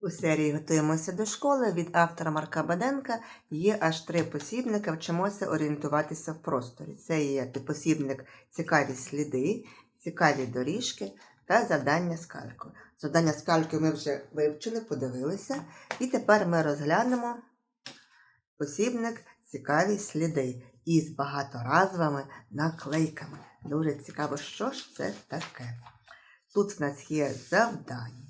У серії Готуємося до школи від автора Марка Баденка є аж три посібника Вчимося орієнтуватися в просторі. Це є посібник Цікаві сліди, цікаві доріжки та завдання з калькою. Завдання з калькою ми вже вивчили, подивилися. І тепер ми розглянемо посібник Цікаві сліди із багаторазовими наклейками. Дуже цікаво, що ж це таке. Тут в нас є завдання.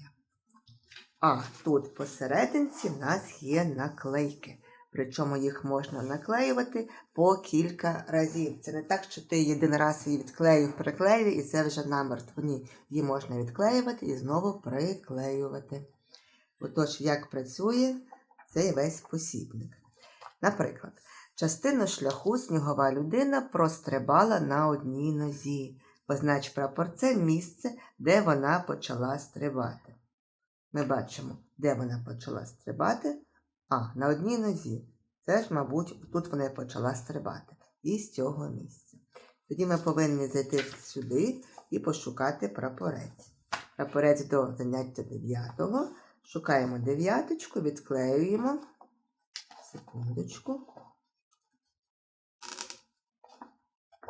А тут посерединці в нас є наклейки. Причому їх можна наклеювати по кілька разів. Це не так, що ти один раз її відклеїв, приклеїв і це вже намертво. Ні, її можна відклеювати і знову приклеювати. Отож, як працює цей весь посібник. Наприклад, частину шляху снігова людина прострибала на одній нозі. Познач прапорцем місце, де вона почала стрибати. Ми бачимо, де вона почала стрибати. А, на одній нозі. Це ж, мабуть, тут вона почала стрибати. І з цього місця. Тоді ми повинні зайти сюди і пошукати прапорець. Прапорець до заняття 9. Шукаємо дев'яточку, відклеюємо. Секундочку.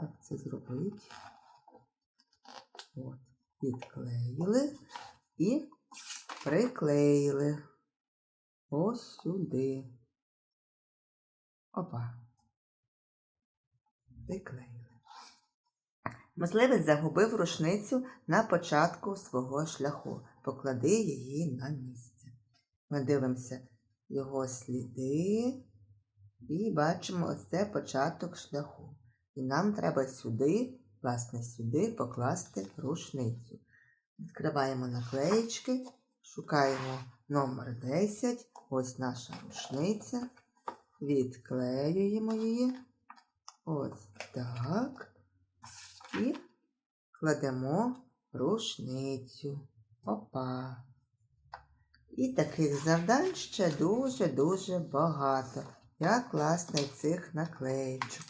Як це зробити? От, відклеїли і приклеїли ось сюди. Опа. Приклеїли. Мисливець загубив рушницю на початку свого шляху. Поклади її на місце. Ми дивимося його сліди і бачимо ось це початок шляху. І нам треба сюди, власне, сюди покласти рушницю. Відкриваємо наклеєчки, шукаємо номер 10. Ось наша рушниця. Відклеюємо її. Ось так. І кладемо рушницю. Опа. І таких завдань ще дуже-дуже багато. Як класно цих наклеєчок.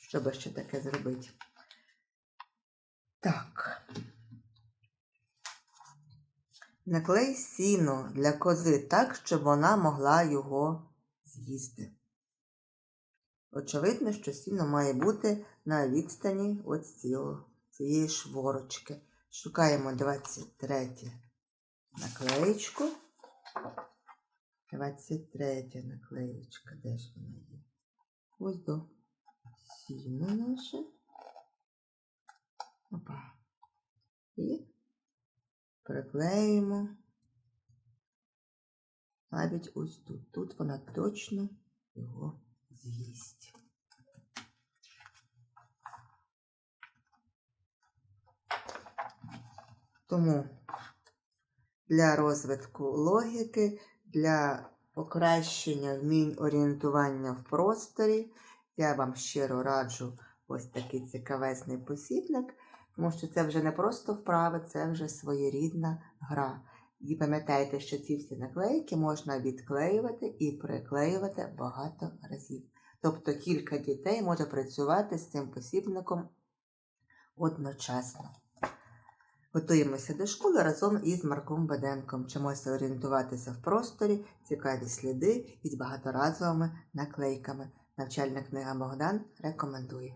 Щоб ще таке зробити. Так. Наклей сіно для кози так, щоб вона могла його з'їсти. Очевидно, що сіно має бути на відстані от цього, цієї шворочки. Шукаємо 23 наклеєчку. 23 наклеєчка. Де ж вона є? Ось до сіно наше. Опа. І приклеїмо навіть ось тут. Тут вона точно його з'їсть. Тому для розвитку логіки, для покращення вмінь орієнтування в просторі я вам щиро раджу ось такий цікавесний посібник, тому що це вже не просто вправи, це вже своєрідна гра. І пам'ятайте, що ці всі наклейки можна відклеювати і приклеювати багато разів. Тобто кілька дітей може працювати з цим посібником одночасно. Готуємося до школи разом із Марком Баденком. Вчимося орієнтуватися в просторі, цікаві сліди із багаторазовими наклейками. Навчальна книга Богдан рекомендує.